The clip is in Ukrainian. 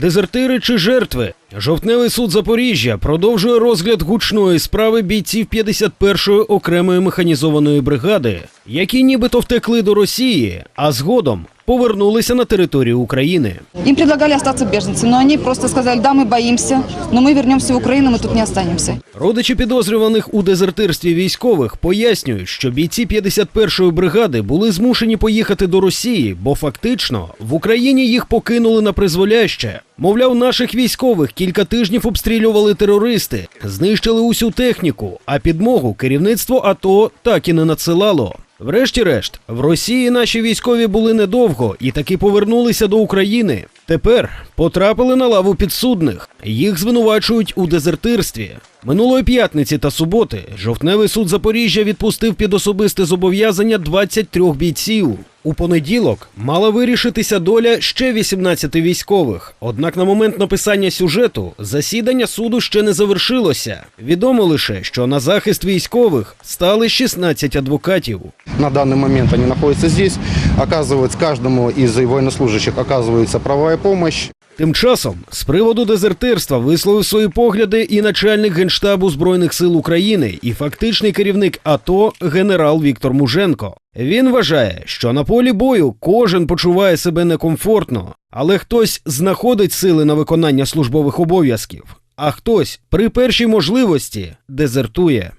Дезертири чи жертви? Жовтневий суд Запоріжжя продовжує розгляд гучної справи бійців 51-ї окремої механізованої бригади, які нібито втекли до Росії, а згодом повернулися на територію України. Им предлагали остаться беженцами, но они просто сказали, да, мы боимся, но мы вернемся в Украину, мы тут не останемся. Родичі підозрюваних у дезертирстві військових пояснюють, що бійці 51-ї бригади були змушені поїхати до Росії, бо фактично в Україні їх покинули на призволяще. Мовляв, наших військових кілька тижнів обстрілювали терористи, знищили усю техніку, а підмогу керівництво АТО так і не надсилало. Врешті-решт, в Росії наші військові були недовго і таки повернулися до України. Тепер потрапили на лаву підсудних. Їх звинувачують у дезертирстві. Минулої п'ятниці та суботи жовтневий суд Запоріжжя відпустив під особисте зобов'язання 23 бійців. У понеділок мала вирішитися доля ще 18 військових. Однак на момент написання сюжету засідання суду ще не завершилося. Відомо лише, що на захист військових стали 16 адвокатів. На данный момент они находятся здесь. Оказывается, каждому из военнослужащих оказывается правовая помощь. Тим часом з приводу дезертирства висловив свої погляди і начальник генштабу збройних сил України, і фактичний керівник АТО генерал Віктор Муженко. Він вважає, що на полі бою кожен почуває себе некомфортно, але хтось знаходить сили на виконання службових обов'язків, а хтось при першій можливості дезертує.